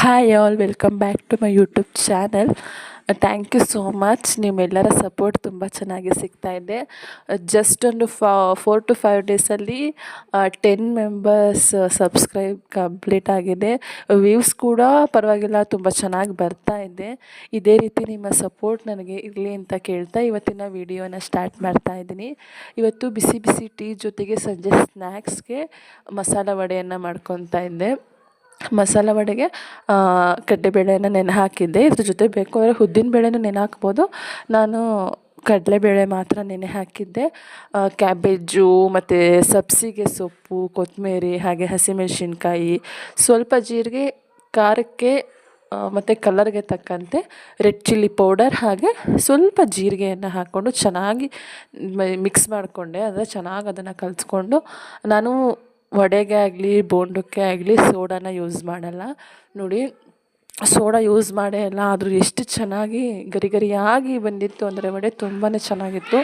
Hi all welcome back to my YouTube channel thank you so much ನಿಮ್ಮೆಲ್ಲರ support ತುಂಬ ಚೆನ್ನಾಗಿ ಸಿಗ್ತಾ ಇದೆ. ಜಸ್ಟ್ ಒಂದು ಫೋರ್ ಟು ಫೈವ್ ಡೇಸಲ್ಲಿ ಟೆನ್ ಮೆಂಬರ್ಸ್ ಸಬ್ಸ್ಕ್ರೈಬ್ ಕಂಪ್ಲೀಟ್ ಆಗಿದೆ. ವ್ಯೂವ್ಸ್ ಕೂಡ ಪರವಾಗಿಲ್ಲ, ತುಂಬ ಚೆನ್ನಾಗಿ ಬರ್ತಾ ಇದೆ. ಇದೇ ರೀತಿ ನಿಮ್ಮ ಸಪೋರ್ಟ್ ನನಗೆ ಇರಲಿ ಅಂತ ಕೇಳ್ತಾ ಇವತ್ತಿನ ವಿಡಿಯೋನ ಸ್ಟಾರ್ಟ್ ಮಾಡ್ತಾ ಇದ್ದೀನಿ. ಇವತ್ತು ಬಿಸಿ ಬಿಸಿ ಟೀ ಜೊತೆಗೆ ಸಂಜೆ ಸ್ನ್ಯಾಕ್ಸ್ಗೆ ಮಸಾಲ ವಡೆಯನ್ನು ಮಾಡ್ಕೊತಾ ಇದ್ದೆ. ಮಸಾಲ ವಡೆಗೆ ಕಡಲೆಬೇಳೆನ ನೆನೆ ಹಾಕಿದ್ದೆ ಇದ್ರ ಜೊತೆ ಬೇಕು ಅಂದರೆ ಉದ್ದಿನ ಬೇಳೆನೂ ನೆನೆ ಹಾಕ್ಬೋದು ನಾನು ಕಡಲೆಬೇಳೆ ಮಾತ್ರ ನೆನೆ ಹಾಕಿದ್ದೆ ಕ್ಯಾಬೇಜು, ಮತ್ತು ಸಬ್ಸಿಗೆ ಸೊಪ್ಪು ಕೊತ್ತಂಬರಿ ಹಾಗೆ ಹಸಿಮೆಣಸಿನ್ಕಾಯಿ, ಸ್ವಲ್ಪ ಜೀರಿಗೆ, ಖಾರಕ್ಕೆ ಮತ್ತು ಕಲರ್ಗೆ ತಕ್ಕಂತೆ ರೆಡ್ ಚಿಲ್ಲಿ ಪೌಡರ್, ಹಾಗೆ ಸ್ವಲ್ಪ ಜೀರಿಗೆಯನ್ನು ಹಾಕ್ಕೊಂಡು ಚೆನ್ನಾಗಿ ಮಿಕ್ಸ್ ಮಾಡಿಕೊಂಡೆ. ಅಂದರೆ ಚೆನ್ನಾಗಿ ಅದನ್ನು ಕಲಿಸ್ಕೊಂಡು ನಾನು ವಡೆಗೆ ಆಗಲಿ, ಬೋಂಡಕ್ಕೆ ಆಗಲಿ ಸೋಡಾನ ಯೂಸ್ ಮಾಡಲ್ಲ. ನೋಡಿ, ಸೋಡಾ ಯೂಸ್ ಮಾಡೇ ಅಲ್ಲ, ಆದರೂ ಎಷ್ಟು ಚೆನ್ನಾಗಿ ಗರಿ ಗರಿಯಾಗಿ ಬಂದಿತ್ತು ಅಂದರೆ ವಡೆ ತುಂಬಾ ಚೆನ್ನಾಗಿತ್ತು.